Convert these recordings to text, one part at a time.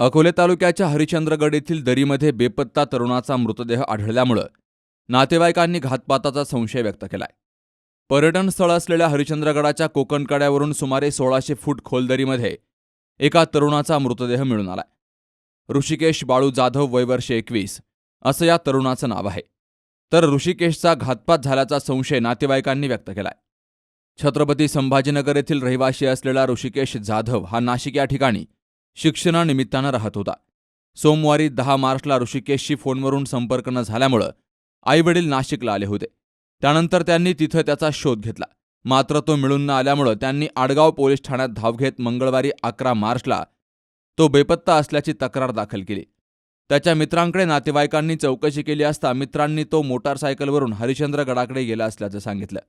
अकोले तालुक्याच्या हरिचंद्रगड येथील दरीमध्ये बेपत्ता तरुणाचा मृतदेह आढळल्यामुळं नातेवाईकांनी घातपाताचा संशय व्यक्त केलाय. पर्यटन स्थळ असलेल्या हरिचंद्रगडाच्या कोकणकड्यावरून सुमारे सोळाशे फूट खोल दरीमध्ये एका तरुणाचा मृतदेह मिळून आलाय. ऋषिकेश बाळू जाधव वय वर्ष एकवीस असं या तरुणाचं नाव आहे. तर ऋषिकेशचा घातपात झाल्याचा संशय नातेवाईकांनी व्यक्त केलाय. छत्रपती संभाजीनगर येथील रहिवाशी असलेला ऋषिकेश जाधव हा नाशिक या ठिकाणी शिक्षणानिमित्तानं राहत होता. सोमवारी दहा मार्चला ऋषिकेशशी फोनवरून संपर्क न झाल्यामुळं आईवडील नाशिकला आले होते. त्यानंतर त्यांनी तिथं त्याचा शोध घेतला. मात्र तो मिळून न आल्यामुळं त्यांनी आडगाव पोलीस ठाण्यात धाव घेत मंगळवारी अकरा मार्चला तो बेपत्ता असल्याची तक्रार दाखल केली. त्याच्या मित्रांकडे नातेवाईकांनी चौकशी केली असता मित्रांनी तो मोटारसायकलवरून हरिश्चंद्रगडाकडे गेला असल्याचं सांगितलं.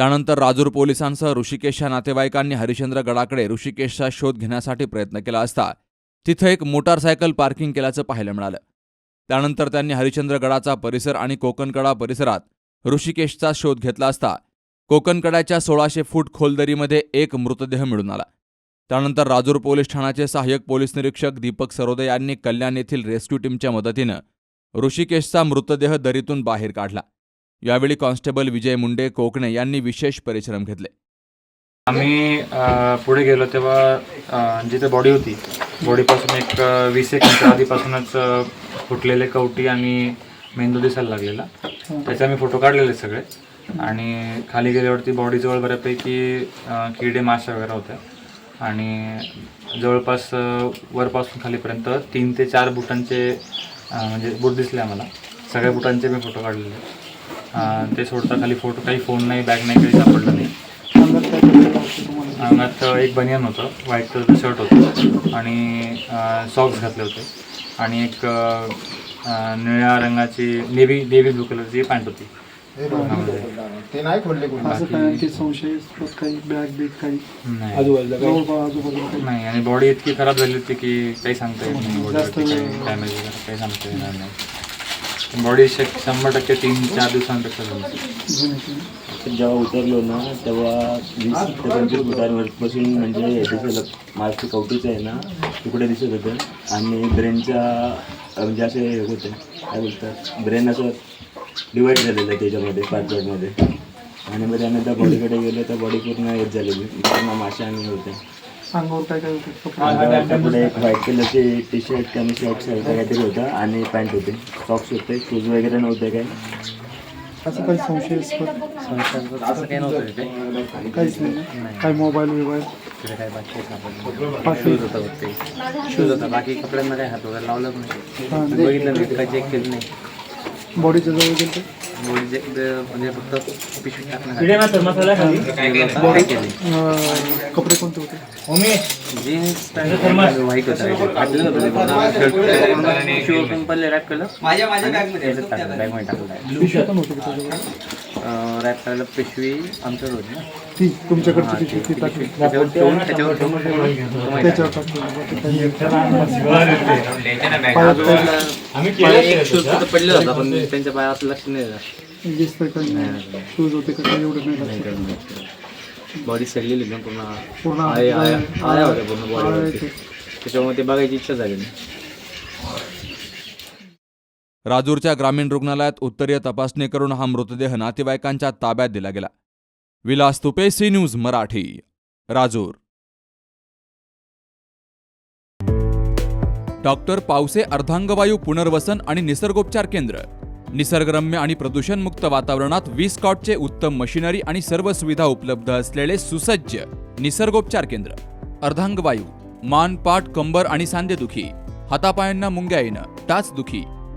त्यानंतर राजूर पोलिसांसह ऋषिकेशच्या नातेवाईकांनी हरिश्चंद्रगडाकडे ऋषिकेशचा शोध घेण्यासाठी प्रयत्न केला असता तिथं एक मोटारसायकल पार्किंग केल्याचं पाहायला मिळालं. त्यानंतर त्यांनी हरिश्चंद्रगडाचा परिसर आणि कोकणकडा परिसरात ऋषिकेशचा शोध घेतला असता कोकणकड्याच्या सोळाशे फूट खोलदरीमध्ये एक मृतदेह मिळून आला. त्यानंतर राजूर पोलीस ठाण्याचे सहाय्यक पोलीस निरीक्षक दीपक सरोदे यांनी कल्याण येथील रेस्क्यू टीमच्या मदतीनं ऋषिकेशचा मृतदेह दरीतून बाहेर काढला. यावेळी कॉन्स्टेबल विजय मुंडे कोकणे यांनी विशेष परिश्रम घेतले. आम्ही पुढे गेलो तेव्हा जिथे बॉडी होती बॉडीपासून एक वीस एक आधीपासूनच फुटलेले कवटी आणि मेंदू दिसायला लागलेला. त्याचे आम्ही फोटो काढलेले सगळे. आणि खाली गेल्यावरती बॉडीजवळ बऱ्यापैकी किडे माशा वगैरे होत्या. आणि जवळपास वरपासून खालीपर्यंत तीन ते चार बुटांचे म्हणजे बूट दिसले आम्हाला. सगळ्या बुटांचे मी फोटो काढलेले. ते सोडता खाली फोटो काही फोन नाही बॅग नाही काही सापडलं नाही. अंगात एक बनियान होतं व्हाईट कलरचं शर्ट होतं. आणि सॉक्स घातले होते. आणि एक निळ्या रंगाची नेव्ही नेव्ही ब्लू कलरची पॅन्ट होती. ते नाही आणि बॉडी इतकी खराब झाली होती की काही सांगता येत नाही. काही सांगता येणार नाही. बॉडी शंभर टक्के तीन चार दिवसांपेक्षा झाली जेव्हा उतरलो ना तेव्हा वीस ते पंचवीस फुटांवरपासून म्हणजे हे दिसत मागचे कवटीचं आहे ना तुकडे दिसत होते. आणि ब्रेनच्या म्हणजे असे हे होते. काय बोलतात? ब्रेन असं डिवाईड झालेलं आहे त्याच्यामध्ये पाच पार्टमध्ये आणि मग त्यानंतर बॉडीकडे गेलो तर बॉडी पूर्ण येत झालेली. पूर्ण माशा आणि होते. अंगावर काय काय होतं कपडे अंगावर कपडे एक व्हाईट कलरचे टी शर्ट कमी शर्ट सारखं काहीतरी होतं आणि पॅन्ट होते. सॉक्स होते शूज वगैरे नव्हते काय? असं काही संशयास्पद असं काही नव्हतं तिथे. काहीच नाही? काय मोबाईल बिबाईल? तिथे काही बाकी शूज होता फक्त शूज होता. बाकी कपड्यांना काही हात वगैरे लावलं नाही. हां, बघितलं नाही काही चेक केलं नाही. बॉडीच्या जवळ गेलं चेक म्हणजे फक्त पिशवी टाकणं काही केलं अं, कपडे कोणते होते? जीन्स व्हाईट होता. फाटलेलं होतं शर्ट पिशवी ओपन पडले रॅप केलं. माझ्या माझ्या बॅगमध्ये बॅगमध्ये टाकलं. रॅप करायला पिशवी आमच्याकडे होती ना ती तुमच्याकडची पिशवी ती टाकली त्याच्यावर ठेवून त्याच्यावर ठेवून तो माहिती त्याच्यावर टाकली बाकी काही मला एक शूज तिथं पडलेला होता पण त्यांच्या पायात लक्ष नाही दिलं. शूज होते का एवढं नाही लक्षात. बॉडी सडलेली ना पूर्ण पूर्ण आळ्या आळ्या होत्या पूर्ण बॉडीवरती येते. त्याच्यामुळे ते बघायची इच्छा झाली नाही. राजूरच्या ग्रामीण रुग्णालयात उत्तरीय तपासणी करून हा मृतदेह नातेवाईकांच्या ताब्यात दिला गेला. Vilas Tupe C news Marathi Rajur. Doctor Pawse अर्धांगवायू पुनर्वसन आणि निसर्गोपचार केंद्र. निसर्गरम्य आणि प्रदूषणमुक्त वातावरणात वीस कॉटचे उत्तम मशिनरी आणि सर्व सुविधा उपलब्ध असलेले सुसज्ज निसर्गोपचार केंद्र. अर्धांगवायू मान पाठ कंबर आणि सांधेदुखी हातापायांना मुंग्या येणं टाचदुखी